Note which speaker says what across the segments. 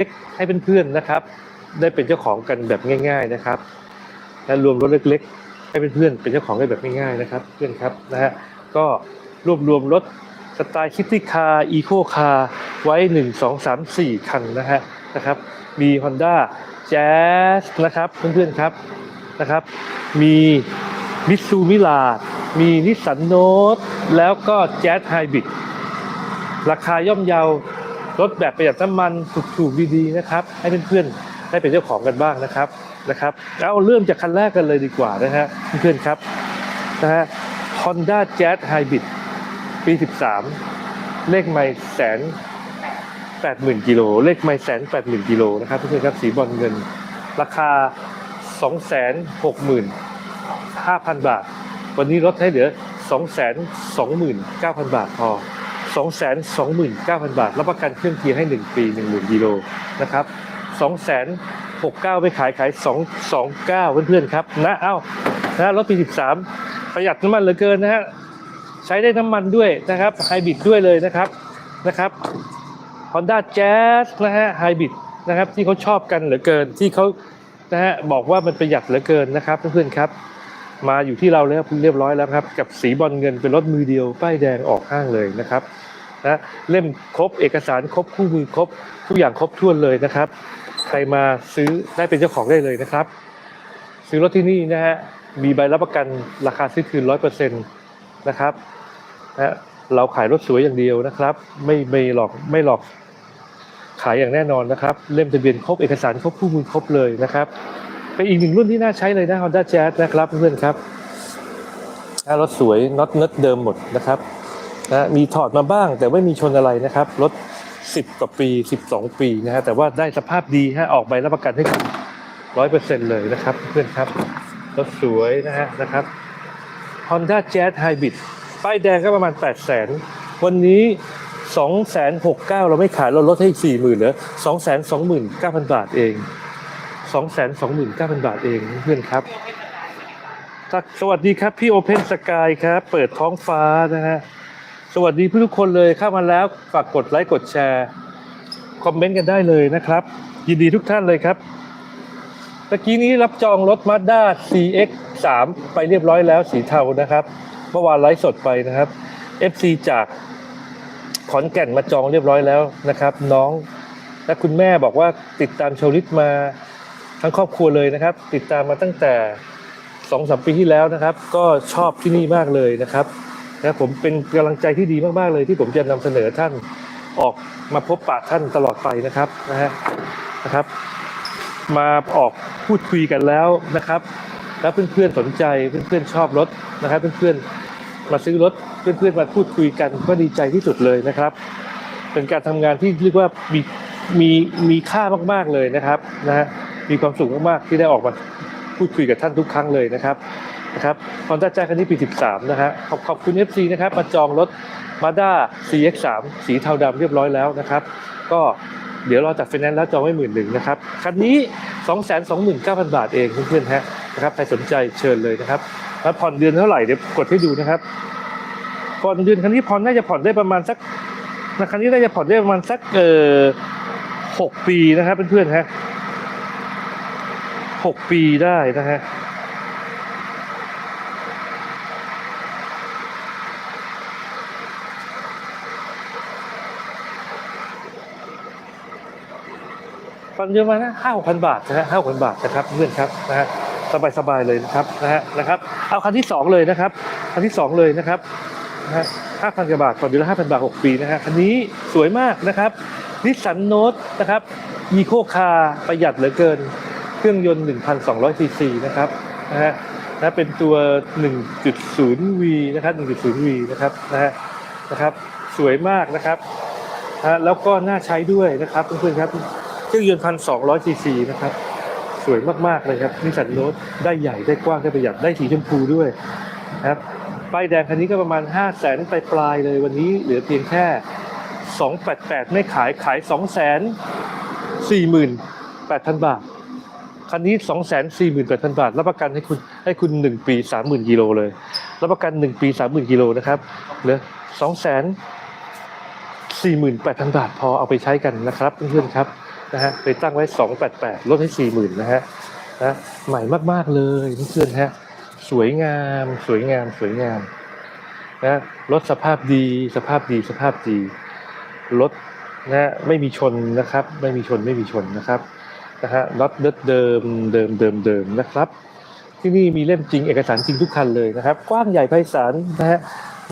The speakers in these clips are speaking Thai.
Speaker 1: ล็กๆ ให้เพื่อนๆนะครับ ได้เป็นเจ้าของกันแบบง่าย ๆนะครับ และรวมรถเล็ก ๆ ให้เพื่อนๆเป็นเจ้าของได้แบบง่ายๆนะครับเพื่อนครับนะฮะก็รวบรวมรถสไตล์คิตตี้คาร์อีโคคาร์ไว้ 1 2 3 4 คันนะฮะนะครับ มี Honda Jazz นะครับเพื่อนๆครับนะครับมีมิตซูมิลามีนิสสันโนตแล้วก็ Jazz Hybrid ราคาย่อมเยา รถแบบประหยัดน้ำมันถูกๆดีๆนะครับ ให้เพื่อนๆได้เป็นเจ้าของกันบ้างนะครับนะครับแล้วเริ่มจากคันแรกกันเลยดีกว่านะฮะเพื่อนๆครับนะฮะ Honda Jazz Hybrid ปี 13 เลขไม่แสนแปดหมื่นกิโลเลขไม่แสนแปดหมื่นกิโลนะครับเพื่อนๆครับสีบอลเงิน ราคาสองแสนหกหมื่นห้าพันบาท วันนี้ลดให้เหลือสองแสนสองหมื่นเก้าพันบาทพอ สองแสนสองหมื่นเก้าพันบาท รับประกันเครื่องเกียร์ให้หนึ่งปีหนึ่งหมื่นกิโลนะครับสองแสนหกเก้าไปขายขายสองสองเก้าเพื่อนๆครับนะเอ้านะรถปีสิบสามประหยัดน้ำมันเหลือเกินนะฮะใช้ได้น้ำมันด้วยนะครับไฮบริดด้วยเลยนะครับนะครับ Honda Jazz นะฮะไฮบริดนะครับที่เขาชอบกันเหลือเกินที่เขานะฮะบอกว่ามันประหยัดเหลือเกินนะครับเพื่อนๆครับ มาอยู่ที่เราแล้วเรียบร้อยแล้วครับ กับสีบอลเงินเป็นรถมือเดียว ป้ายแดงออกห้างเลยนะครับนะเล่มครบเอกสารครบคู่มือครบทุกอย่างครบถ้วนเลยนะครับ ใครมาซื้อได้เป็นเจ้าของได้เลยนะครับ ซื้อรถที่นี่นะฮะมีใบรับประกันราคาซื้อคืนร้อยเปอร์เซ็นต์นะครับนะเราขายรถสวยอย่างเดียวนะครับ ไม่ไม่หลอกไม่หลอกขายอย่างแน่นอนนะครับ เล่มทะเบียนครบเอกสารครบคู่มือครบเลยนะครับ เป็นอีกหนึ่งรุ่นที่น่าใช้เลยนะ Honda Jazz นะครับเพื่อนครับรถสวยน็อตเน็เดิมหมดนะครับนะมีถอดมาบ้าง แต่ไม่มีชนอะไรนะครับ รถ 10 กว่าปี 12 ปีนะฮะแต่ว่าได้สภาพดีฮะออกใบรับประกันให้คุณร้อยเปอร์เซ็นต์เลยนะครับ เพื่อนครับรถสวยนะฮะนะครับ Honda Jazz Hybrid ป้ายแดงก็ประมาณ 8 0 0 0 0 0วันนี้2 6 9 0 0เราไม่ขายเราลดให้อีก 40,000เหลือ2 2 9 0 0 0 บาทเอง 229,000 บาทเองเพื่อนครับ สวัสดีครับพี่โอเพนสกายครับ เปิดท้องฟ้านะฮะ สวัสดีทุกคนเลยเข้ามาแล้ว ฝากกดไลค์กดแชร์ คอมเมนต์กันได้เลยนะครับ ยินดีทุกท่านเลยครับตะกี้นี้รับจองรถ Mazda CX-3 ไปเรียบร้อยแล้วสีเทานะครับ เมื่อวานไลฟ์สดไปนะครับ FC จากขอนแก่นมาจองเรียบร้อยแล้วนะครับ น้องและคุณแม่บอกว่าติดตามโชว์ลิสมา ทั้งครอบครัวเลยนะครับ ติดตามมาตั้งแต่สองสามปีที่แล้วนะครับ ก็ชอบที่นี่มากเลยนะครับนะผมเป็นกำลังใจที่ดีมากๆเลย ที่ผมจะนำเสนอท่านออกมาพบปะท่านตลอดไปนะครับนะฮะนะครับ มาออกพูดคุยกันแล้วนะครับแล้วเพื่อนๆสนใจเพื่อนๆชอบรถนะครับ เพื่อนๆมาซื้อรถเพื่อนๆมาพูดคุยกันก็ดีใจที่สุดเลยนะครับ เป็นการทำงานที่เรียกว่ามีมีมีค่ามากๆเลยนะครับนะฮะ มีความสุขมากๆที่ได้ออกมาพูดคุยกับท่านทุกครั้งเลยนะครับนะครับฮอนด้าแจ๊คันนี้ปี 13 นะฮะขอบขอบคุณ FC นะครับมาจองรถ Mazda CX-3 สีเทาดำเรียบร้อยแล้วนะครับ ก็เดี๋ยวเราจัดไฟแนนซ์แล้วจองไว้หมื่นหนึ่งนะครับ คันนี้ 229,000 บาทเองเพื่อนๆฮะนะครับใครสนใจเชิญเลยนะครับแล้วผ่อนเดือนเท่าไหร่เดี๋ยวกดให้ดูนะครับผ่อนเดือนคันนี้ผ่อนน่าจะผ่อนได้ประมาณสักนะคันนี้น่าจะผ่อนได้ประมาณสักเอ่อหกปีนะครับเพื่อนๆฮะ หกปีได้นะฮะฟันเยอะมากนะห้าหกพันบาทนะฮะห้าพันบาทนะครับเพื่อนครับนะฮะสบายสบายเลยนะครับนะฮะนะครับ เอาคันที่สองเลยนะครับคันที่สองเลยนะครับนะฮะห้าพันกว่าบาทก่อนเดือนละห้าพันบาทหกปีนะฮะคันนี้สวยมากนะครับนิสสันโนตนะครับอีโคคาร์ประหยัดเหลือเกิน เครื่องยนต์ 1,200 ซีซีนะครับนะฮะนะเป็นตัว 1.0V นะครับ 1.0V นะครับนะฮะนะครับสวยมากนะครับฮะแล้วก็น่าใช้ด้วยนะครับเพื่อนๆครับเครื่องยนต์พันสองร้อยซีซีนะครับสวยมากๆเลยครับนิสสันโนตได้ใหญ่ได้กว้างได้ประหยัดได้สีชมพูด้วยนะครับป้ายแดงคันนี้ก็ประมาณ 5 0 0แสนปลายๆเลยวันนี้เหลือเพียงแค่ 288 ไม่ขายขาย 2 4 8 0 0 0 บาท คันนี้ 248,000 บาท รับประกันให้คุณให้คุณ 1 ปี 30,000กิโลเลย รับประกัน 1 ปี 30,000กิโลนะครับเหลือ2 4 8 0 0 0 บาท พอเอาไปใช้กันนะครับเพื่อนๆครับนะฮะไปตั้งไว้ 288 ลดให้ 40,000นะฮะนะใหม่มากๆเลยเพื่อนๆฮะสวยงาม สวยงามสวยงามนะรถสภาพดีสภาพดีสภาพดีรถนะฮะไม่มีชนนะครับ ไม่มีชนไม่มีชนนะครับ นะฮะรถเดิมเดิมเดิมเดิมเดิมนะครับ ที่นี่มีเล่มจริงเอกสารจริงทุกคันเลยนะครับ กว้างใหญ่ไพศาลนะฮะ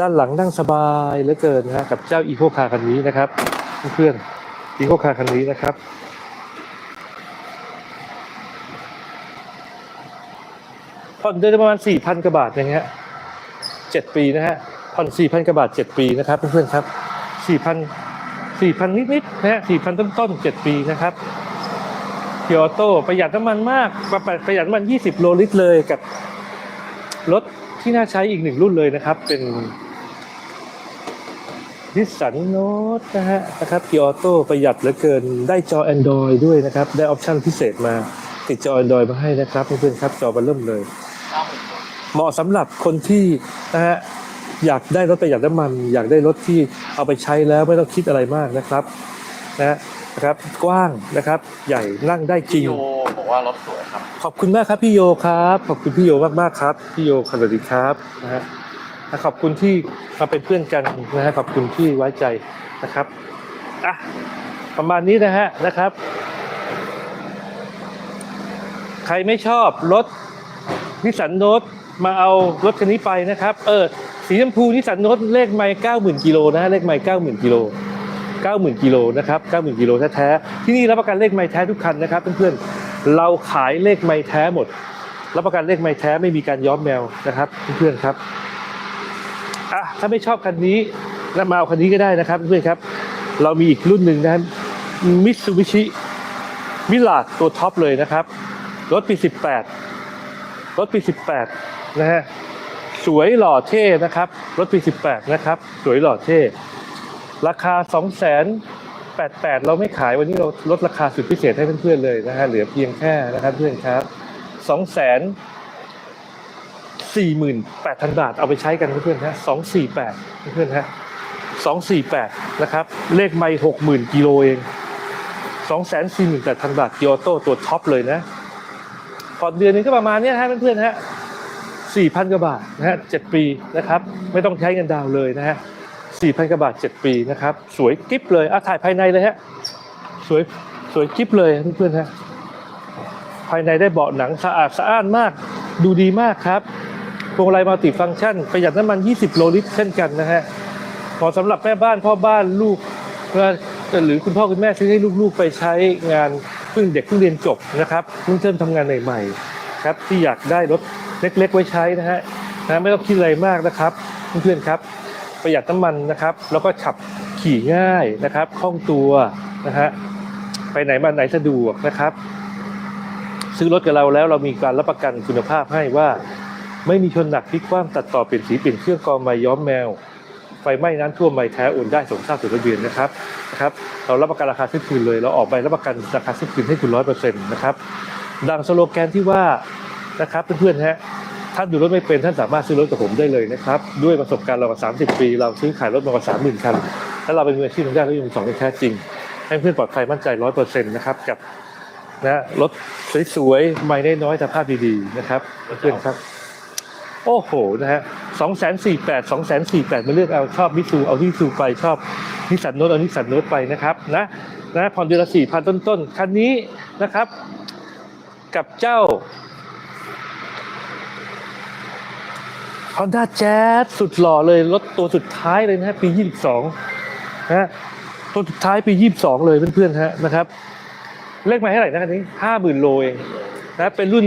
Speaker 1: ด้านหลังนั่งสบายเหลือเกินนะฮะกับเจ้าอีโคคาร์คันนี้นะครับ เพื่อนอีโคคาร์คันนี้นะครับผ่อนเดือนประมาณ4,000กว่าบาทอย่างเงี้ยเจ็ดปีนะฮะผ่อน4,000กว่าบาท7ปีนะครับเพื่อนๆครับ4,000 4,000นิดๆนะฮะ4,000ต้นๆ7ปีนะครับ เกียร์โต้ประหยัดน้ำมันมากประหยัดประหยัดน้ำมัน 20 โลลิตรเลยกับรถที่น่าใช้อีกหนึ่งรุ่นเลยนะครับ เป็นดิสสันโนตนะฮะนะครับเกียร์ออโต้ประหยัดเหลือเกินได้จอ Android ด้วยนะครับ ได้ออปชั่นพิเศษมาติดจอ Android มาให้นะครับเพื่อนๆครับจอมันเริ่มเลย เหมาะสำหรับคนที่นะฮะอยากได้รถประหยัดน้ำมัน อยากได้รถที่เอาไปใช้แล้วไม่ต้องคิดอะไรมากนะครับนะ นะครับกว้างนะครับใหญ่นั่งได้จริ
Speaker 2: พี่
Speaker 1: ง
Speaker 2: โยบอกว่ารถสวยครับ
Speaker 1: ขอบคุณมากครับพี่โยครับ ขอบคุณพี่โยมากมากๆครับพี่โยสวัสดีครับนะฮะและขอบคุณที่มาเป็นเพื่อนกันนะฮะขอบคุณที่ไว้ใจนะครับอะประมาณนี้นะฮะนะครับ ใครไม่ชอบรถนิสสันโนตมาเอารถคันนี้ไปนะครับ เออสีชมพูนิสสันโนตเลขไมล์เก้าหมื่นกิโลนะฮะเลขไมล์เก้าหมื่นกิโล เก้าหมื่นกิโลนะครับเก้าหมื่นกิโลแท้ๆที่นี่รับประกันเลขไมล์แท้ทุกคันนะครับเพื่อนๆเราขายเลขไมล์แท้หมด รับประกันเลขไมล์แท้ไม่มีการย้อมแมวนะครับเพื่อนๆครับอะถ้าไม่ชอบคันนี้มาเอาคันนี้ก็ได้นะครับเพื่อนๆครับ เรามีอีกรุ่นหนึ่งนะมิตซูบิชิมิลาดตัวท็อปเลยนะครับ รถปี 18 รถปี 18 นะฮะ สวยหล่อเท่นะครับ รถปี 18 นะครับ สวยหล่อเท่ ราคา2 8 8 0 0เราไม่ขายวันนี้เราลดราคาสุดพิเศษให้เพื่อนๆเลยนะฮะเหลือเพียงแค่นะครับเพื่อนครับ2 4 8 0 0 0 บาทเอาไปใช้กันเพื่อนๆฮะ248 เพื่อนๆฮะ248 นะครับ เลขไม่60,000 กิโลเอง 248,000 บาทกิโอโต้ตัวท็อปเลยนะผ่อนเดือนนึงก็ประมาณเนี้ยฮะเพื่อนๆฮะสี่พันกว่าบาทนะฮะเจ็ดปีนะครับ ไม่ต้องใช้เงินดาวเลยนะฮะ สี่พันกว่าบาทเจ็ดปีนะครับ สวยกิ๊บเลยอะถ่ายภายในเลยฮะ สวยสวยกิ๊บเลยเพื่อนๆฮะ ภายในได้เบาะหนังสะอาดสะอ้านมาก ดูดีมากครับพวงมาลัยมัลติฟังก์ชัน ประหยัดน้ำมัน 20 โลลิตรเช่นกันนะฮะเหมาะสำหรับแม่บ้านพ่อบ้านลูกเพื่อหรือคุณพ่อคุณแม่ซื้อให้ลูกๆไปใช้งานเพิ่งเด็กเพิ่งเรียนจบนะครับเพิ่งเริ่มทำงานใหม่ๆครับที่อยากได้รถเล็กๆไว้ใช้นะฮะนะไม่ต้องคิดอะไรมากนะครับเพื่อนๆครับ ประหยัดน้ำมันนะครับ แล้วก็ขับขี่ง่ายนะครับคล่องตัวนะฮะไปไหนมาไหนสะดวกนะครับ ซื้อรถกับเราแล้วเรามีการรับประกันคุณภาพให้ว่า ไม่มีชนหนักพลิกคว่ำตัดต่อเปลี่ยนสีเปลี่ยนเครื่องกรองไม้ย้อมแมวไฟไหม้น้ำท่วมไม้แท้โอนได้ส่งทราบถึงทะเบียนนะครับนะครับ เรารับประกันราคาสิ้นคืนเลยเราออกใบรับประกันราคาสิ้นคืนให้คุณร้อยเปอร์เซ็นต์นะครับดังสโลแกนที่ว่านะครับเพื่อนๆฮะ ท่านดูรถไม่เป็นท่านสามารถซื้อรถกับผมได้เลยนะครับ ด้วยประสบการณ์เรากว่า30 ปี เราซื้อขายรถมากว่า30,000คันและเราเป็นมืออาชีพทางด้านรถยนต์สองแท้จริง ให้เพื่อนปลอดภัยมั่นใจร้อยเปอร์เซ็นต์นะครับกับนะรถสวยๆไม่ได้น้อยแต่ภาพดีๆนะครับเพื่อนครับ โอ้โหนะฮะสองแสนสี่แปดสองแสนสี่แปดมาเลือกเอาชอบมิซูเอาที่ซูไปชอบนิสันโนตเอานิสสันโนตไปนะครับนะนะผ่อนเดือนละสี่พันต้นๆคันนี้นะครับ กับเจ้า Honda Jazz สุดหล่อเลยรถตัวสุดท้ายเลยนะฮะปี 22นะฮะตัวสุดท้ายปี 22 เลยเพื่อนๆฮะนะครับ เลขหมายเท่าไหร่นะคันนี้ห้าหมื่นโลเองนะเป็นรุ่น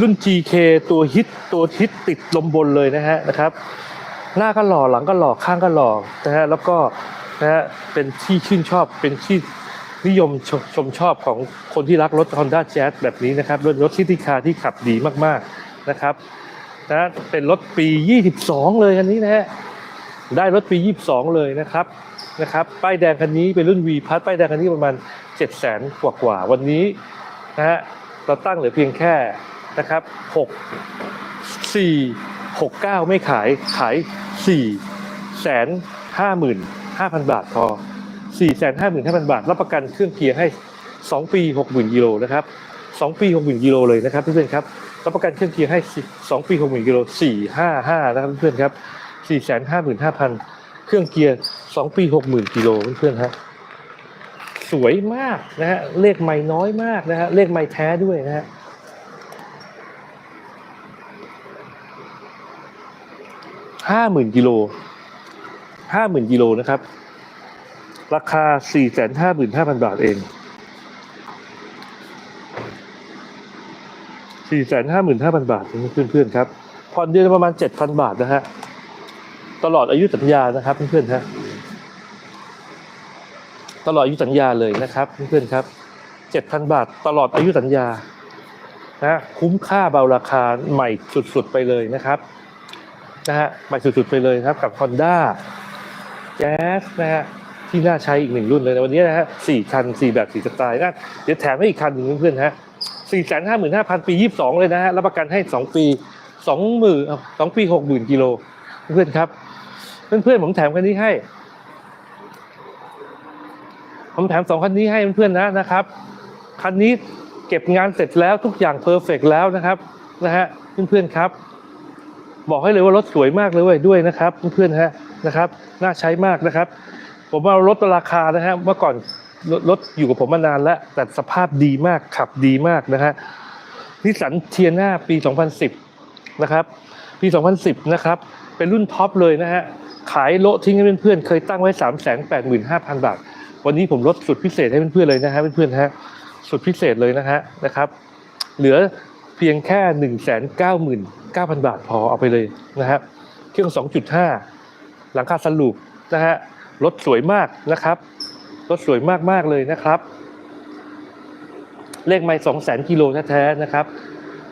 Speaker 1: รุ่น GK ตัวฮิตตัวฮิตติดลมบนเลยนะฮะนะครับ หน้าก็หล่อหลังก็หล่อข้างก็หล่อนะฮะแล้วก็นะฮะเป็นที่ชื่นชอบเป็นที่นิยมชมชมชอบของคนที่รักรถ Honda Jazz แบบนี้นะครับรถรถซิตี้คาร์ที่ขับดีมากๆนะครับ นะเป็นรถปี 22 เลยคันนี้นะฮะได้รถปี 22 เลยนะครับนะครับป้ายแดงคันนี้เป็นรุ่น V พัทป้ายแดงคันนี้ประมาณ 7 0 0 0 0กว่ากว่าๆวันนี้นะฮะเราตั้งเหลือเพียงแค่นะครับ6 4 6 9 ไม่ขายขาย4แสนห้าหมื่นห้าพันบาทพอ4แสนห้าหมื่นห้าพันบาท รับประกันเครื่องเกียร์ให้สองปีหกหมื่นกิโลนะครับสองปีหกหมื่นกิโลเลยนะครับเพื่อนๆครับ รับประกันเครื่องเกียร์ให้สองปีหกหมื่นกิโลสี่ห้าห้านะครับเพื่อนๆครับสี่แสนห้าหมื่นห้าพันเครื่องเกียร์สองปีหกหมื่นกิโลเพื่อนๆฮะสวยมากนะฮะเลขไม่น้อยมากนะฮะเลขไม่แท้ด้วยนะฮะห้าหมื่นกิโลห้าหมื่นกิโลนะครับ ราคา4 5 5 5 0 0 0บาทเอง 4 5 5 5 0 0 0บาทเพื่อนๆครับผ่อนเดือนประมาณ7,000บาทนะฮะตลอดอายุสัญญานะครับเพื่อนๆฮะตลอดอายุสัญญาเลยนะครับเพื่อนๆครับ7,000บาทตลอดอายุสัญญานะฮะคุ้มค่าเบาราคาใหม่สุดๆไปเลยนะครับนะฮะใหม่สุดๆไปเลยครับกับ Honda Jazz นะฮะที่น่าใช้อีกหนึ่งรุ่นเลยนะวันนี้นะฮะสี่คันสี่แบบสี่สไตล์นะเดี๋ยวแถมให้อีกคันหนึ่งเพื่อนๆฮะ สี่แสนห้าหมื่นห้าพันปียี่สิบสองเลยนะฮะรับประกันให้สองปีสองหมื่นสองปีหกหมื่นกิโลเพื่อนครับ เพื่อนๆผมแถมคันนี้ให้ ผมแถมสองคันนี้ให้เพื่อนๆนะนะครับ คันนี้เก็บงานเสร็จแล้วทุกอย่างเพอร์เฟกแล้วนะครับนะฮะเพื่อนๆครับ บอกให้เลยว่ารถสวยมากเลยเว้ยด้วยนะครับ เพื่อนๆฮะนะครับ น่าใช้มากนะครับ ผมเอารถราคานะฮะเมื่อก่อน รถรถอยู่กับผมมานานแล้ว แต่สภาพดีมากขับดีมากนะฮะนิสสันเทียนาปี 2010 นะครับ ปี 2010 นะครับ เป็นรุ่นท็อปเลยนะฮะ ขายโละทิ้งให้เพื่อนๆ เคยตั้งไว้ 385,000 บาท วันนี้ผมลดสุดพิเศษให้เพื่อนๆ เลยนะฮะเพื่อนๆฮะ สุดพิเศษเลยนะฮะนะครับ เหลือเพียงแค่ 199,000 บาทพอเอาไปเลยนะฮะ เครื่อง 2.5 หลังคาสลูปนะฮะ รถสวยมากนะครับ รถสวยมากๆเลยนะครับ เลขไม่สองแสนกิโลแท้ๆนะครับ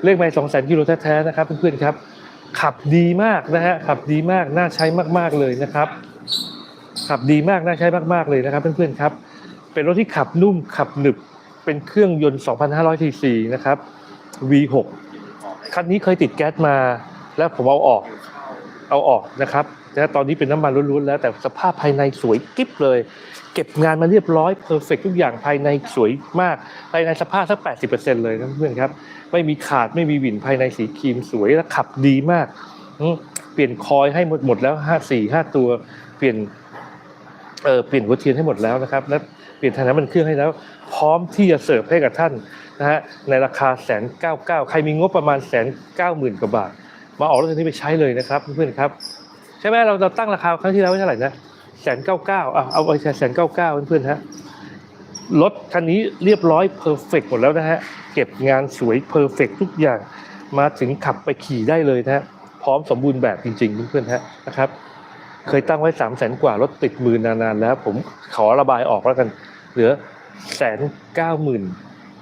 Speaker 1: เลขไม่สองแสนกิโลแท้ๆนะครับเพื่อนๆครับ ขับดีมากนะฮะขับดีมากน่าใช้มากๆเลยนะครับ ขับดีมากน่าใช้มากๆเลยนะครับ เพื่อนๆครับ เป็นรถที่ขับนุ่มขับหนึบเป็นเครื่องยนต์2,500ซีซีนะครับ V6 คันนี้เคยติดแก๊สมา แล้วผมเอาออกเอาออกนะครับนะตอนนี้เป็นน้ำมันล้วนๆแล้วแต่สภาพภายในสวยกิ๊บเลย ก็บงานมาเรียบร้อยเพอร์เฟกทุกอย่างภายในสวยมาก ภายในสภาพสัก 80%เลยนะเพื่อนครับ ไม่มีขาดไม่มีหวินภายในสีครีมสวยและขับดีมาก เปลี่ยนคอยให้หมดหมดแล้วห้าสี่ห้าตัวเปลี่ยนเออเปลี่ยนหัวเทียนให้หมดแล้วนะครับ และเปลี่ยนทาน้ำมันเครื่องให้แล้ว พร้อมที่จะเสิร์ฟให้กับท่านนะฮะในราคาแสนเก้าเก้าใครมีงบประมาณแสนเก้าหมื่นกว่าบาท มาออกรถคันนี้ไปใช้เลยนะครับเพื่อนๆครับ ใช่ไหมเราเราตั้งราคาครั้งที่แล้วไว้เท่าไหร่นะ แสนเก้าเก้าเอาเอาไปแสนเก้าเก้าเพื่อนๆฮะรถคันนี้เรียบร้อยเพอร์เฟกหมดแล้วนะฮะ เก็บงานสวยเพอร์เฟกทุกอย่างมาถึงขับไปขี่ได้เลยนะฮะ พร้อมสมบูรณ์แบบจริงๆเพื่อนๆฮะนะครับ เคยตั้งไว้สามแสนกว่ารถติดมือนานๆแล้ว ผมขอระบายออกแล้วกัน เหลือแสนเก้าหมื่น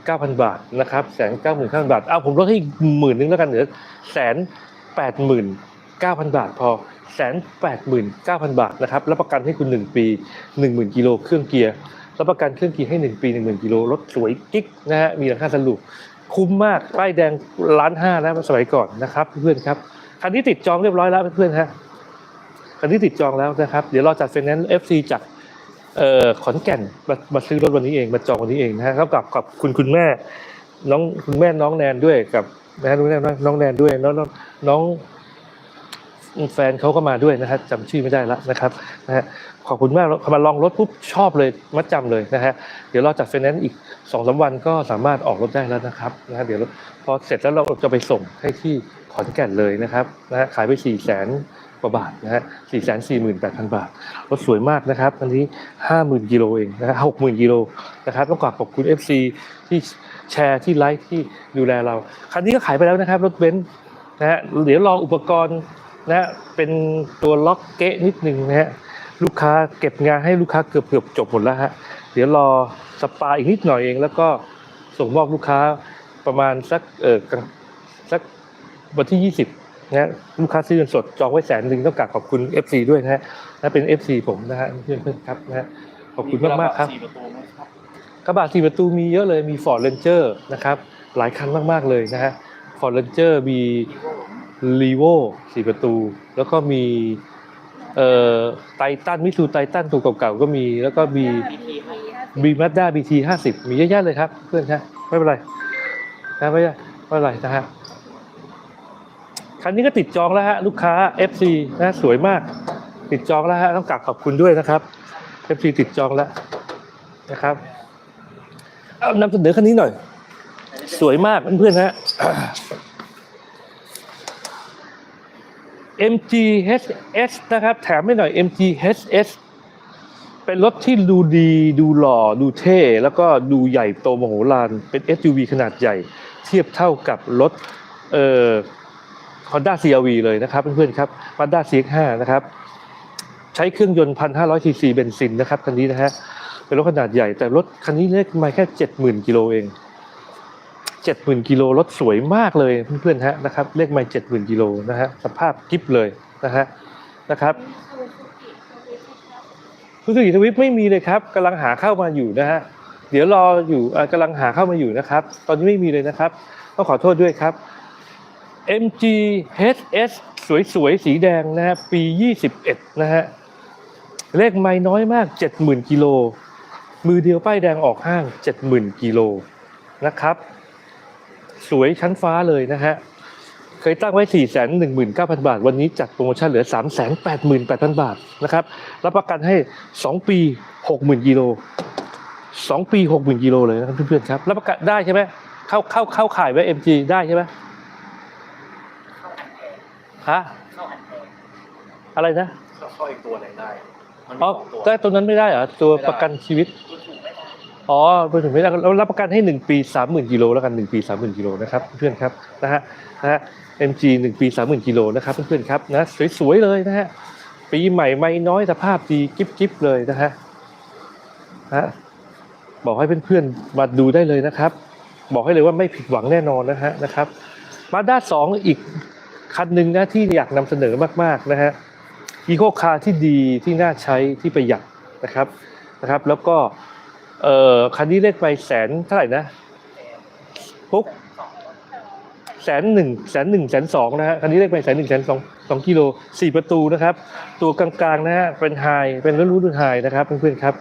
Speaker 1: เก้าพันบาทนะครับแสนเก้าหมื่นเก้าพันบาทเอาผมลดให้หมื่นนึงแล้วกันเหลือแสนแปดหมื่นเก้าพันบาทพอ แสนแปดหมื่นเก้าพันบาทนะครับรับประกันให้คุณหนึ่งปีหนึ่งหมื่นกิโลเครื่องเกียร์รับประกันเครื่องเกียร์ให้หนึ่งปีหนึ่งหมื่นกิโลรถสวยกิ๊กนะฮะมีราคาสรุปคุ้มมากป้ายแดงล้านห้าแล้วสมัยก่อนนะครับเพื่อนครับคันนี้ติดจองเรียบร้อยแล้วเพื่อนฮะคันที่ติดจองแล้วนะครับ เดี๋ยวรอจัดไฟแนนซ์เอฟซีจากเอ่อขอนแก่นมามาซื้อรถวันนี้เองมาจองวันนี้เองนะฮะครับกับกับคุณคุณแม่น้องคุณแม่น้องแนนด้วยกับนะฮะน้องแนนน้องแนนด้วยน้องน้อง แฟนเขาก็มาด้วยนะฮะจำชื่อไม่ได้ละนะครับนะฮะขอบคุณมากเขามาลองรถปุ๊บชอบเลยมัดจำเลยนะฮะเดี๋ยวเรอจัดไฟแนนซ์อีกสองสามวันก็สามารถออกรถได้แล้วนะครับนะฮะเดี๋ยวพอเสร็จแล้วเราจะไปส่งให้ที่ขอนแก่นเลยนะครับนะฮะขายไปสี่แสนกว่าบาทนะฮะสี่แสนสี่หมื่นแปดพันบาท รถสวยมากนะครับอันนี้ห้าหมื่นกิโลเองนะฮะหกหมื่นกิโลนะครับต้องขอบขอบคุณ FC ที่แชร์ที่ไลค์ที่ดูแลเรา คันนี้ก็ขายไปแล้วนะครับรถเบนซ์นะฮะเดี๋ยวรออุปกรณ์ นะฮะเป็นตัวล็อกเกะนิดหนึ่งนะฮะลูกค้าเก็บงานให้ลูกค้าเกือบเกือบจบหมดแล้วฮะเดี๋ยวรอสปาอีกนิดหน่อยเอง แล้วก็ส่งมอบลูกค้าประมาณสักเออกลางสักวันที่ยี่สิบนะฮะลูกค้าซื้อเงินสดจองไว้แสนหนึ่งต้องกราบขอบคุณ FC ด้วยนะฮะและเป็น FC ผมนะฮะเพื่อนๆครับนะฮะขอบคุณมากมากๆครับ
Speaker 2: สี่ประตูไหมครับ
Speaker 1: กระบะสี่ประตูมีเยอะเลยมี Ford Ranger นะครับหลายคันมากๆเลยนะฮะ Ford Ranger มี r e v o สี่ประตู แล้วก็มีเอ่อไททันมิสูไททันตัวเก่าๆก็มี แล้วก็มี
Speaker 2: พีทีให้
Speaker 1: บีมาด้าบีทีห้าสิบมีเยอะแยะเลยครับ เพื่อนครับไม่เป็นไรนะไม่เป็นไรไม่เป็นไรนะฮะคันนี้ก็ติดจองแล้วฮะลูกค้า FC นะสวยมาก ติดจองแล้วฮะต้องกราบขอบคุณด้วยนะครับ FC ติดจองแล้วนะครับเอานำเสนอคันนี้หน่อย สวยมากเพื่อนๆฮะ MG HS นะครับแถมให้หน่อย MG HS เป็นรถที่ดูดีดูหล่อดูเท่ แล้วก็ดูใหญ่โตมโหฬารเป็น SUV ขนาดใหญ่ เทียบเท่ากับรถเอ่อ Honda CRV เลยนะครับเพื่อนๆครับ Mazda CX-5 นะครับ ใช้เครื่องยนต์ 1,500 ซีซีเบนซินนะครับคันนี้นะฮะเป็นรถขนาดใหญ่แต่รถคันนี้เล็กมาแค่ 70,000 กิโลเอง 70,000กิโลรถสวยมากเลยเพื่อนๆฮะนะครับเลขไม่70,000กิโลนะฮะสภาพกิฟเลยนะฮะนะครับผู้สื่อทวิปไม่มีเลยครับกำลังหาเข้ามาอยู่นะฮะเดี๋ยวรออยู่อ่ากำลังหาเข้ามาอยู่นะครับ ตอนนี้ไม่มีเลยนะครับต้องขอโทษด้วยครับ MG HS สวยๆ สีแดงนะฮะปี 21 นะฮะ เลขไม่น้อยมาก 70,000 กิโล มือเดียวป้ายแดงออกห้าง 70,000 กิโลนะครับ สวยชั้นฟ้าเลยนะฮะ เคยตั้งไว้ 4 1 9 0 0 0 บาท วันนี้จัดโปรโมชั่นเหลือ 3 8 8 0 0 0 บาทนะครับ รับประกันให้ 2 ปี 60,000กิโล2 ปี 60,000กิโลเลยนะครับเพื่อนๆครับ รับประกันได้ใช่ไหมเข้าเข้าเข้าขายไว้ MG ได้ใช่ไหมฮะ
Speaker 2: เข้าอันแทน
Speaker 1: อะไรนะ
Speaker 2: เข้าอีกตัวไหนได้ มันมี
Speaker 1: อ๋อ
Speaker 2: สองตัว
Speaker 1: ได้ตัวนั้นไม่ได้เหรอ ตัวประกันชีวิต
Speaker 2: ตัวถูกไม่ได้
Speaker 1: อ๋อไปถึงไม่ได้เรารับประกันให้หนึ่งปีสามหมื่นกิโลแล้วกันหนึ่งปีสามหมื่นกิโลนะครับเพื่อนครับนะฮะนะฮะ MG หนึ่งปีสามหมื่นกิโลนะครับเพื่อนๆครับนะสวยๆเลยนะฮะปีใหม่ไม่น้อยสภาพดีกิ๊บๆเลยนะฮะนะฮะบอกให้เพื่อนๆมาดูได้เลยนะครับ บอกให้เลยว่าไม่ผิดหวังแน่นอนนะฮะนะครับมาด้าสองอีกคันหนึ่งนะที่อยากนำเสนอมากๆนะฮะอีโคคาร์ที่ดีที่น่าใช้ที่ประหยัดนะครับนะครับ แล้วก็ เออคันนี้เลขไปแสนเท่าไหร่นะปุ๊กแสนหนึ่งแสนหนึ่งแสนสองนะฮะคันนี้เลขไปแสนหนึ่งแสนสองสองกิโลสี่ประตูนะครับ ตัวกลางๆนะฮะเป็นไฮเป็นรุ่นรุ่นไฮนะครับเพื่อนๆครับ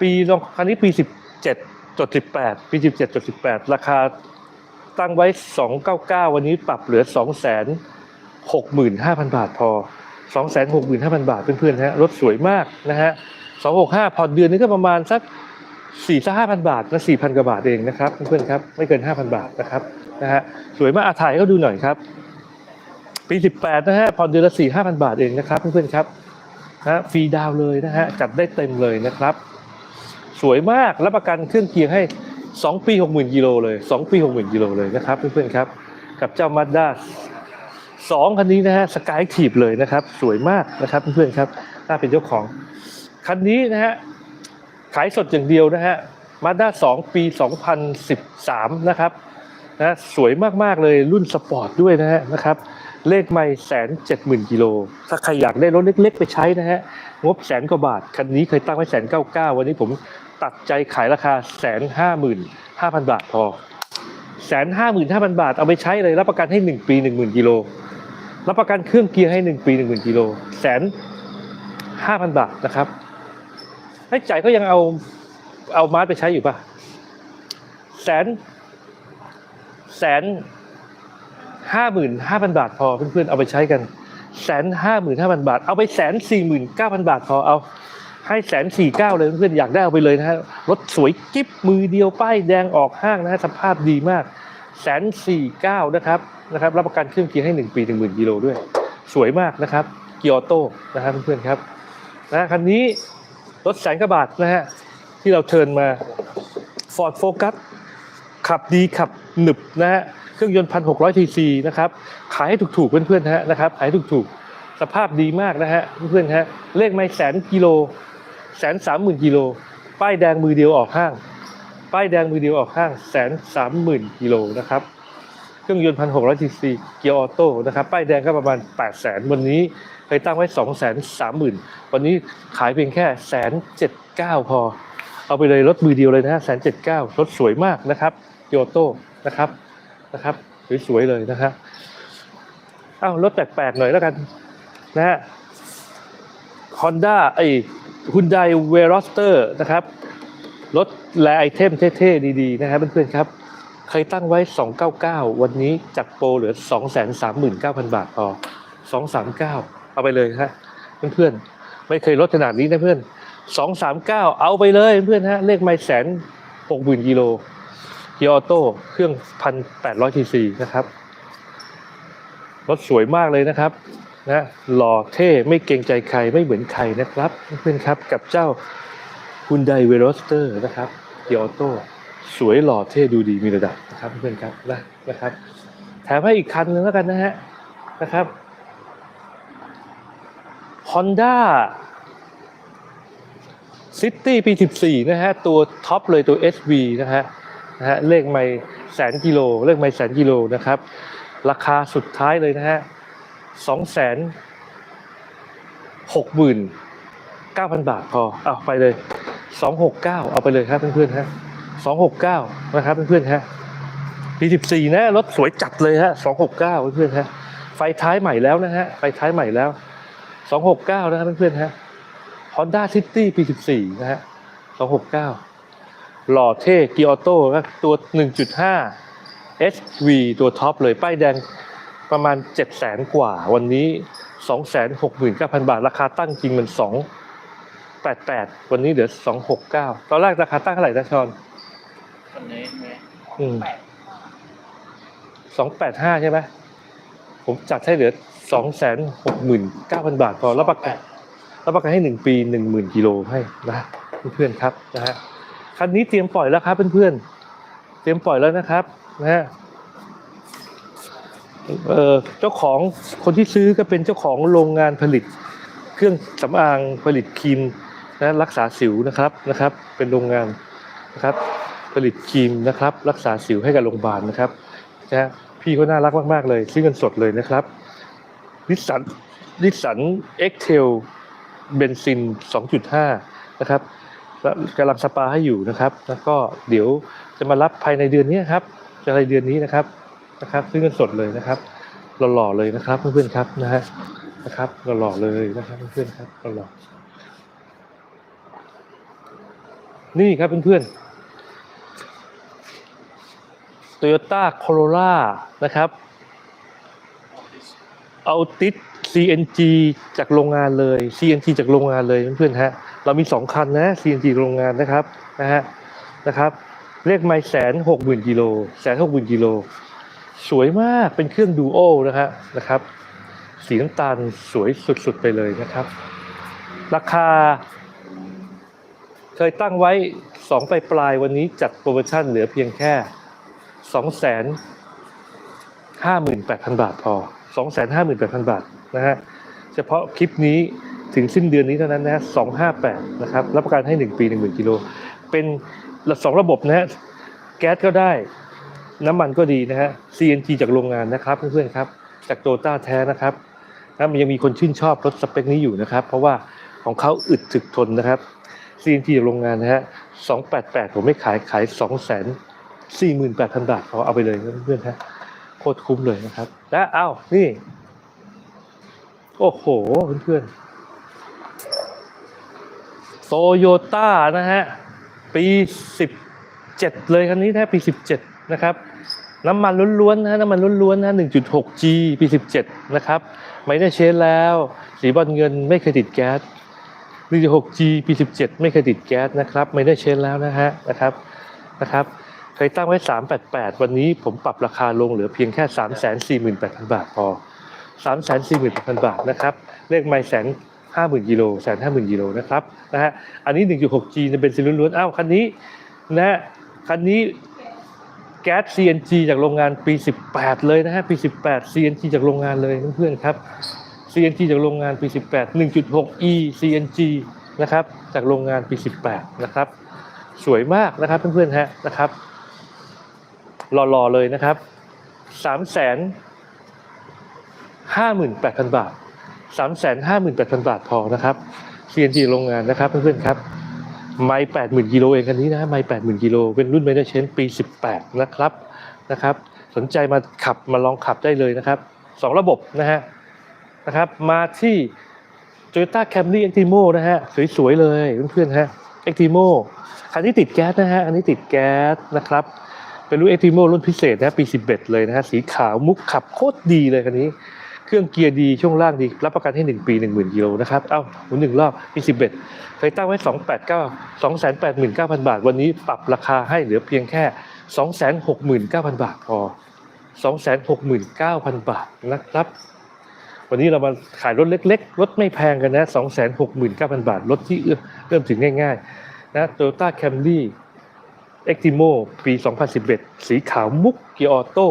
Speaker 1: ปีลองคันนี้ปีสิบเจ็ดจดสิบแปดปีสิบเจ็ดจดสิบแปดราคาตั้งไว้สองเก้าเก้าวันนี้ปรับเหลือสองแสนหกหมื่นห้าพันบาทพอสองแสนหกหมื่นห้าพันบาทเพื่อนๆฮะรถสวยมากนะฮะสองหกห้าผ่อนเดือนนึงก็ประมาณสัก สี่สักห้าพันบาทนะสี่พันกว่าบาทเองนะครับเพื่อนๆครับไม่เกินห้าพันบาทนะครับนะฮะสวยมากอาถ่ายให้เขาดูหน่อยครับ ปีสิบแปดนะฮะผ่อนเดือนละสี่ห้าพันบาทเองนะครับเพื่อนๆครับนะฟรีดาวเลยนะฮะจัดได้เต็มเลยนะครับ สวยมากรับประกันเครื่องเกียร์ให้สองปีหกหมื่นกิโลเลยสองปีหกหมื่นกิโลเลยนะครับเพื่อนๆครับ กับเจ้ามาด้าสองคันนี้นะฮะสกายทีบเลยนะครับ สวยมากนะครับเพื่อนๆครับน่าเป็นเจ้าของคันนี้นะฮะ ขายสดอย่างเดียวนะฮะมาด้า2ปี 2013 นะครับนะสวยมาก ๆ เลยรุ่นสปอร์ตด้วยนะฮะนะครับเลขไม่แสนเจ็ดหมื่นกิโลถ้าใครอยากได้รถเล็ก ๆ ไปใช้นะฮะงบแสนกว่าบาท คันนี้เคยตั้งไว้แสนเก้าเก้าวันนี้ผมตัดใจขายราคาแสนห้าหมื่นห้าพันบาทพอแสนห้าหมื่นห้าพันบาทเอาไปใช้เลยรับประกันให้หนึ่งปีหนึ่งหมื่นกิโลรับประกันเครื่องเกียร์ให้หนึ่งปีหนึ่งหมื่นกิโลแสนห้าพันบาทนะครับ ให้จ่ายก็ยังเอาเอามาร์ไปใช้อยู่ป่ะ แสน แสนห้าหมื่นห้าพันบาทพอเพื่อนๆเอาไปใช้กันแสนห้าหมื่นห้าพันบาท เอาไปแสนสี่หมื่นเก้าพันบาทพอเอาให้แสนสี่เก้าเลยเพื่อนๆอยากได้เอาไปเลยนะฮะรถสวยกิ๊บมือเดียวป้ายแดงออกห้างนะฮะสภาพดีมากแสนสี่เก้านะครับนะครับ รับประกันเครื่องเกียร์ให้หนึ่งปีหนึ่งหมื่นกิโลด้วย สวยมากนะครับเกียร์ออโต้นะครับเพื่อนๆครับนะคันนี้ รถแสนกว่าบาทนะฮะที่เราเชิญมา Ford Focus ขับดีขับหนึบนะฮะเครื่องยนต์พันหกร้อยทีซีนะครับขายให้ถูกๆเพื่อนๆฮะนะครับขายถูกๆสภาพดีมากนะฮะเพื่อนๆฮะเลขไม่แสนกิโลแสนสามหมื่นกิโลป้ายแดงมือเดียวออกห้าง ป้ายแดงมือเดียวออกห้างแสนสามหมื่นกิโลนะครับเครื่องยนต์พันหกร้อยทีซีเกียร์ออโต้นะครับป้ายแดงก็ประมาณแปดแสนวันนี้ ยตั้งไว้สองแสนสามหมื่นวันนี้ขายเพียงแค่แสนเจ็ดเก้าพอ เอาไปเลยรถมือเดียวเลยนะฮะแสนเจ็ดเก้ารถสวยมากนะครับเกียโต้นะครับนะครับสวยๆเลยนะครับอ้าวรถแปลกๆหน่อยแล้วกันนะฮะ Honda ไอ้ Hyundai Veloster นะครับรถแลไอเทมเท่ๆดีๆนะครับเพื่อนๆครับเคยตั้งไว้ 299 วันนี้จัดโปรเหลือ 239,000 บาทพอ239 เอาไปเลยฮะเพื่อนๆไม่เคยลดขนาดนี้นะเพื่อน239เก้าเอาไปเลยเพื่อนฮะเลขไม่แสนหกหมื่นกิโลเกียร์ออโต้เครื่องพันแปดร้อยทีซีนะครับรถสวยมากเลยนะครับนะหล่อเท่ไม่เกรงใจใครไม่เหมือนใครนะครับเพื่อนครับกับเจ้า Hyundai v e r o s t e r นะครับเกียร์ออโต้สวยหล่อเท่ดูดีมีระดับนะครับเพื่อนครับนะนะครับแถมให้อีกคันนึงแล้วกันนะฮะนะครับ Honda City P14 นะฮะ ตัวท็อปเลยตัว SV นะฮะนะฮะเลขไม่แสนกิโล เลขไม่แสนกิโลนะครับ ราคาสุดท้ายเลยนะฮะสองแสนหกหมื่นเก้าพันบาทพอเอาไปเลยสองหกเก้าเอาไปเลยครับเพื่อนๆฮะสองหกเก้านะครับเพื่อนๆฮะ P14 นะรถสวยจัดเลยฮะ269เพื่อนๆฮะไฟท้ายใหม่แล้วนะฮะไฟท้ายใหม่แล้ว 269นะครับเพื่อนๆฮะ Honda City P14 นะฮะ269หล่อเท่เกียร์ออโต้นะตัว1.5 SV ตัวท็อปเลยป้ายแดงประมาณ700,000กว่า วันนี้269,000บาท ราคาตั้งจริงมัน288วันนี้เหลือ269ตอนแรกราคาตั้งเท่าไหร่นะชอน
Speaker 2: วันนี้ไหม
Speaker 1: อืมสองแปดห้าใช่ไหมผมจัดให้เหลือ สองแสนหกหมื่นเก้าพันบาทพอรับประกันรับประกันให้หนึ่งปีหนึ่งหมื่นกิโลให้นะเพื่อนๆครับนะฮะคันนี้เตรียมปล่อยแล้วครับเพื่อนๆเตรียมปล่อยแล้วนะครับนะฮะเอ่อเจ้าของคนที่ซื้อก็เป็นเจ้าของโรงงานผลิต เครื่องสำอางผลิตครีมนะรักษาสิวนะครับนะครับ เป็นโรงงานนะครับ ผลิตครีมนะครับ รักษาสิวให้กับโรงพยาบาลนะครับนะฮะพี่เขาน่ารักมากๆเลยซื้อเงินสดเลยนะครับ นิสสันนิสสันเอ็กเทลเบนซิน 2.5 นะครับแล้วกำลังสปาให้อยู่นะครับ แล้วก็เดี๋ยวจะมารับภายในเดือนนี้ครับจะในเดือนนี้นะครับนะครับซื้อเงินสดเลยนะครับหล่อๆเลยนะครับเพื่อนๆครับนะฮะนะครับหล่อๆเลยนะครับเพื่อนๆครับหล่อๆนี่ครับเพื่อนๆ Toyota Corolla นะครับ เอาติด CNG จากโรงงานเลย CNG จากโรงงานเลยเพื่อนๆฮะเรามีสองคันนะ CNG โรงงานนะครับนะฮะนะครับเลขไม่แสนหกหมื่นกิโลแสนหกหมื่นกิโลสวยมากเป็นเครื่องดูโอนะฮะนะครับ สีน้ำตาลสวยสุดๆไปเลยนะครับ ราคา เคยตั้งไว้สองปลายปลายวันนี้จัดโปรโมชั่นเหลือเพียงแค่สองแสนห้าหมื่นแปดพันบาทพอ สองแสนห้าหมื่นแปดพันบาทนะฮะเฉพาะคลิปนี้ถึงสิ้นเดือนนี้เท่านั้นนะสองห้าแปดนะครับ รับประกันให้หนึ่งปีหนึ่งหมื่นกิโล เป็นสองระบบนะฮะ แก๊สก็ได้ น้ำมันก็ดีนะฮะ CNG จากโรงงานนะครับเพื่อนๆครับ จากโตต้าแท้นะครับนะมันยังมีคนชื่นชอบรถสเปคนี้อยู่นะครับ เพราะว่าของเขาอึดถึกทนนะครับ CNG จากโรงงานนะฮะ 288 ผมไม่ขายขาย2แสน48,000 บาทเขาเอาไปเลยเพื่อนๆฮะ โคตรคุ้มเลยนะครับ และอ้าวนี่ โอ้โหเพื่อนๆโตโยต้านะฮะ ปี17เจ็ดเลยคันนี้นะปี17นะครับน้ำมันล้วนๆนะน้ำมันล้วนๆนะ 1.6G ปี 17 นะครับ ไม่ได้เชนแล้ว สีบอลเงินไม่เคยติดแก๊ส 1.6G ปี 17 ไม่เคยติดแก๊สนะครับ ไม่ได้เชนแล้วนะฮะนะครับนะครับ ยตั้งไว้ 388 วันนี้ผมปรับราคาลงเหลือเพียงแค่ 348,000 บาทพอ 348,000 บาทนะครับเลขไม่แสนห้าหมื่นกิโลแสนห้าหมื่นกิโลนะครับนะฮะอันนี้ 1.6G จะเป็นซิลล้วนอ้าวคันนี้นะฮะคันนี้แก๊ส CNG จากโรงงานปี 18 เลยนะฮะปี 18 CNG จากโรงงานเลยเพื่อนๆครับ CNG จากโรงงานปี 18 1.6E CNG นะครับจากโรงงานปี 18 นะครับ สวยมากนะครับเพื่อนๆฮะนะครับ หล่อๆเลยนะครับ3 5 8 0 0 0บาท3 5 8 0 0 0บาทพอนะครับ CNG โรงงานนะครับเพื่อนๆครับไม่80,000กิโลเองคันนี้นะไม่80,000กิโลเป็นรุ่น m a เ e เชนปี18นะครับนะครับ สนใจมาขับมาลองขับได้เลยนะครับสองระบบนะฮะนะครับมาที่ Toyota Camry Optimo นะฮะสวยๆเลยเพื่อนๆฮะเอ็กติโมคันนี้ติดแก๊สนะฮะอันนี้ติดแก๊สนะครับ เป็นรุ่นเอติโมรุ่นพิเศษนะปี11 เลยนะฮะสีขาวมุกขับโคตรดีเลยคันนี้ เครื่องเกียร์ดีช่วงล่างดี รับประกันให้ 1 ปี 10,000กิโลนะครับ เอ้าหมุนหนึ่งรอบปี11เคยตั้งไว้ 289 289,000 บาท วันนี้ปรับราคาให้เหลือเพียงแค่ 269,000 บาทพอ 269,000 บาทนะครับวันนี้เรามาขายรถเล็กๆ รถไม่แพงกันนะ 269,000 บาท รถที่เอื้อมถึงง่ายๆ นะโตโยต้าแคมรี่ Toyota Camry Extimo ปี 2011 สีขาวมุกเกียร์ออโต้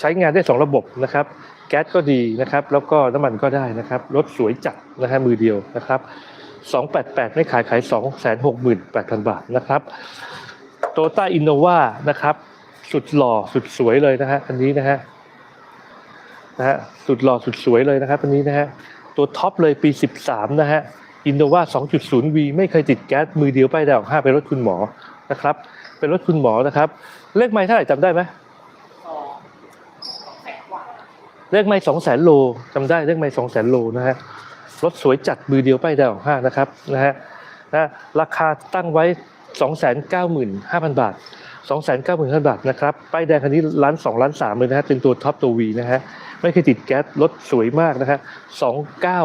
Speaker 1: ใช้งานได้ 2 ระบบนะครับ แก๊สก็ดีนะครับ แล้วก็น้ำมันก็ได้นะครับ รถสวยจัดนะฮะมือเดียวนะครับ 288 ไม่ขายขาย 268,000 บาทนะครับโตต้าอินโนวานะครับ สุดหล่อสุดสวยเลยนะฮะอันนี้นะฮะนะฮะสุดหล่อสุดสวยเลยนะครับอันนี้นะฮะตัวท็อปเลยปี 13 นะฮะอินโนวา 2.0V ไม่เคยติดแก๊สมือเดียวป้ายดาว5เป็นรถคุณหมอนะครับ เป็นรถคุณหมอนะครับ เลขไม้เท่าไหร่จำได้ไหมเลขไม้สองแสนโลจำได้เลขไม้สองแสนโลนะฮะรถสวยจัดมือเดียวป้ายแดาวห้านะครับนะฮะนะราคาตั้งไว้สองแสนเก้าหมื่นห้าพันบาทสองแสนเก้าหมื่นห้าบาทนะครับป้ายแดงคันนี้ล้านสองล้านสามเลยนะฮะเป็นตัวท็อปตัววีนะฮะไม่เคยติดแก๊สรถสวยมากนะฮะสองเก้า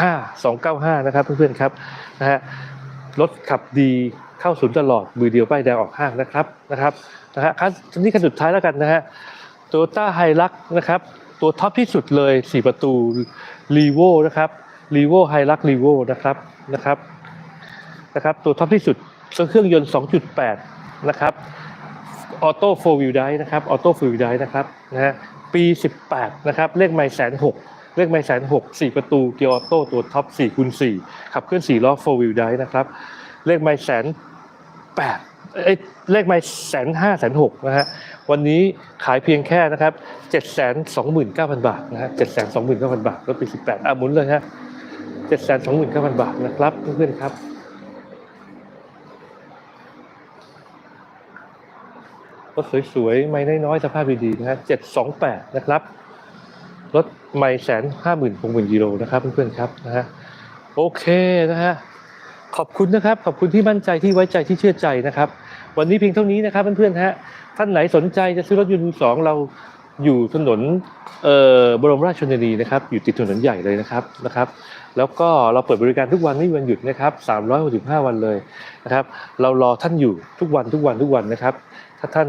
Speaker 1: ห้าสองเก้าห้านะครับเพื่อนๆครับนะฮะรถขับดี เข้าศูนย์ตลอดมือเดียวป้ายแดงออกห้างนะครับนะครับนะฮะคันนี้คันสุดท้ายแล้วกันนะฮะโตโยต้าไฮลักนะครับตัวท็อปที่สุดเลย 4 ประตูรีโวนะครับรีโวไฮลักรีโวนะครับนะครับนะครับตัวท็อปที่สุดเครื่องยนต์ 2.8 นะครับออโต้โฟวิลไดนะครับออโต้โฟวิลไดนะครับนะฮะปี 18 นะครับ เลขไม่แสนหกเลขไม่แสนหกสี่ประตูเกียร์ออโต้ตัวท็อป4คูณ4ขับเคลื่อน4ล้อโฟวิลไดนะครับ เลขไม่แสนแปดเลขไม่แสนห้าแสนหกนะฮะวันนี้ขายเพียงแค่นะครับเจ็ดแสนสองหมื่นเก้าพันบาทนะฮะเจ็ดแสนสองหมื่นเก้าพันบาทรถปีสิบแปดอะหมุนเลยฮะเจ็ดแสนสองหมื่นเก้าพันบาทนะครับเพื่อนๆครับรถสวยๆ ไม่น้อยๆ สภาพดีๆ นะฮะเจ็ดสองแปดนะครับ รถไม่แสนห้าหมื่นหกหมื่นกิโลนะครับเพื่อนๆ ครับนะฮะ โอเคนะฮะ ขอบคุณนะครับ ขอบคุณที่มั่นใจที่ไว้ใจที่เชื่อใจนะครับ วันนี้เพียงเท่านี้นะครับเพื่อนๆฮะท่านไหนสนใจจะซื้อรถยนต์มือสองเราอยู่ถนนเอ่อบรมราชชนนีนะครับ อยู่ติดถนนใหญ่เลยนะครับนะครับ แล้วก็เราเปิดบริการทุกวันไม่มีวันหยุดนะครับ365 วันเลยนะครับ เรารอท่านอยู่ทุกวันทุกวันทุกวันนะครับ ถ้าท่าน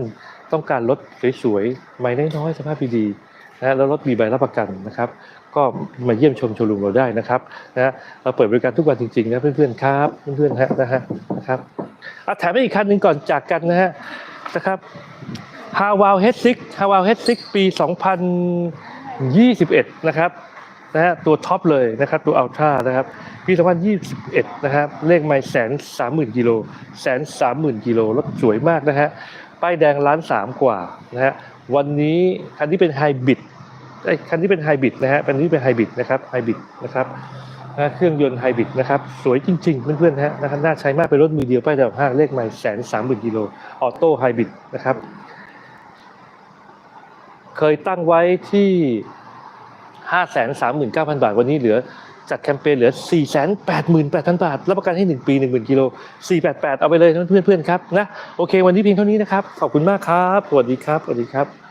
Speaker 1: ต้องการรถสวยๆไม่น้อยๆสภาพดีๆนะฮะแล้วรถมีใบรับประกันนะครับ ก็มาเยี่ยมชมโชว์รูมเราได้นะครับนะเราเปิดบริการทุกวันจริงๆนะเพื่อนๆครับเพื่อนๆฮะนะฮะนะครับอะแถมไปอีกคันหนึ่งก่อนจากกันนะฮะนะครับฮาวาวเฮดซิกฮาวาวเฮดซิกปี 2021 นะครับนะฮะตัวท็อปเลยนะครับตัวอัลตร้านะครับปี 2021 นะครับ เลขไม่แสนสามหมื่นกิโลแสนสามหมื่นกิโลรถสวยมากนะฮะป้ายแดงล้านสามกว่านะฮะวันนี้คันที่เป็นไฮบริด ไอ้คันที่เป็นไฮบริดนะฮะคันนี้เป็นไฮบริดนะครับไฮบริดนะครับเครื่องยนต์ไฮบริดนะครับสวยจริงๆ เพื่อนๆฮะนะครับน่าใช้มากเป็นรถมือเดียวป้ายดาวห้างเลขใหม่แสนสามหมื่นกิโลออโต้ไฮบริดนะครับเคยตั้งไว้ที่ห้าแสนสามหมื่นเก้าพันบาท วันนี้เหลือจัดแคมเปญเหลือสี่แสนแปดหมื่นแปดพันบาท รับประกันให้หนึ่งปีหนึ่งหมื่นกิโลสี่แปดแปดเอาไปเลยเพื่อนๆครับนะโอเค วันนี้เพียงเท่านี้นะครับ ขอบคุณมากครับ สวัสดีครับ สวัสดีครับ